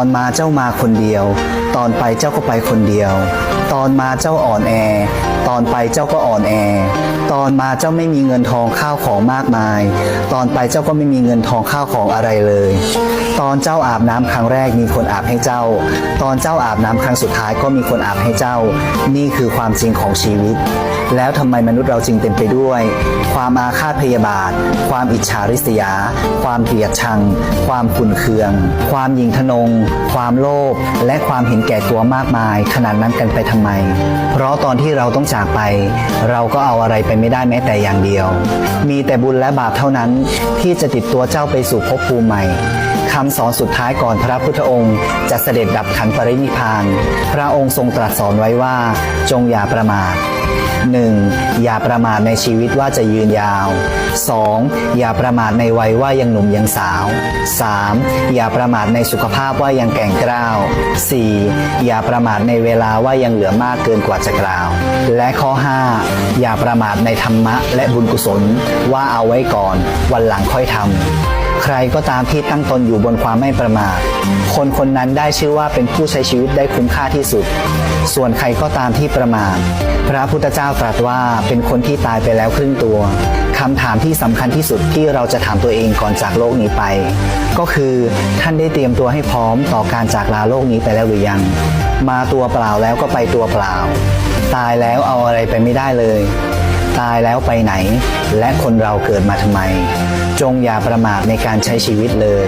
อนมาเจ้ามาคนเดียว ตอนไปเจ้าก็ไปคนเดียว ตอนมาเจ้าอ่อนแอ ตอนไปเจ้าก็อ่อนแอ ตอนมาเจ้าไม่มีเงินทองข้าวของมากมาย ตอนไปเจ้าก็ไม่มีเงินทองข้าวของอะไรเลย ตอนเจ้าอาบน้ำครั้งแรกมีคนอาบให้เจ้า ตอนเจ้าอาบน้ำครั้งสุดท้ายก็มีคนอาบให้เจ้า นี่คือความจริงของชีวิต แล้วทำไมมนุษย์เราจึงเต็มไปด้วย ความอาฆาตพยาบาท ความอิจฉาริษยา ความเกลียดชัง ความขุนเคือง ความยิงทนง ความโลภและความเห็นแก่ตัวมากมาย ขนาดนั้นกันไปทำไม เพราะตอนที่เราต้องจากไป เราก็เอาอะไรไปไม่ได้แม้แต่อย่างเดียว มีแต่บุญและบาปเท่านั้นที่จะติดตัวเจ้าไปสู่ภพภูมิใหม่คำสอนสุดท้ายก่อนพระพุทธองค์ จะเสด็จดับขันปรินิพพาน พระองค์ทรงตรัสสอนไว้ว่า จงอย่าประมาท 1. อย่าประมาทในชีวิตว่าจะยืนยาว 2. อย่าประมาทในวัยว่ายังหนุ่มยังสาว 3. อย่าประมาทในสุขภาพว่ายังแก่งกล้าว 4. อย่าประมาทในเวลาว่ายังเหลือมากเกินกว่าจะกล่าว และข้อ 5 อย่าประมาทในธรรมะและบุญกุศลว่าเอาไว้ก่อน วันหลังค่อยทำ ใครก็ตามที่ตั้งตนอยู่บนความไม่ประมาท คนคนนั้นได้ชื่อว่าเป็นผู้ใช้ชีวิตได้คุ้มค่าที่สุด ส่วนใครก็ตามที่ประมาท พระพุทธเจ้าตรัสว่าเป็นคนที่ตายไปแล้วครึ่งตัวคำถามที่สำคัญที่สุดที่เราจะถามตัวเองก่อนจากโลกนี้ไป ก็คือท่านได้เตรียมตัวให้พร้อมต่อการจากลาโลกนี้ไปแล้วหรือยัง มาตัวเปล่าแล้วก็ไปตัวเปล่า ตายแล้วเอาอะไรไปไม่ได้เลย ตายแล้วไปไหน และคนเราเกิดมาทำไม จงอย่าประมาทในการใช้ชีวิตเลย